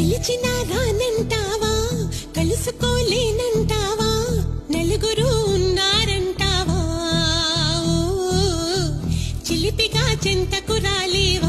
పిలిచినారానంటావా కలుసుకోలేనంటావా? నలుగురు ఉన్నారంటావా? చిలిపిగా చింతకు రాలేవా?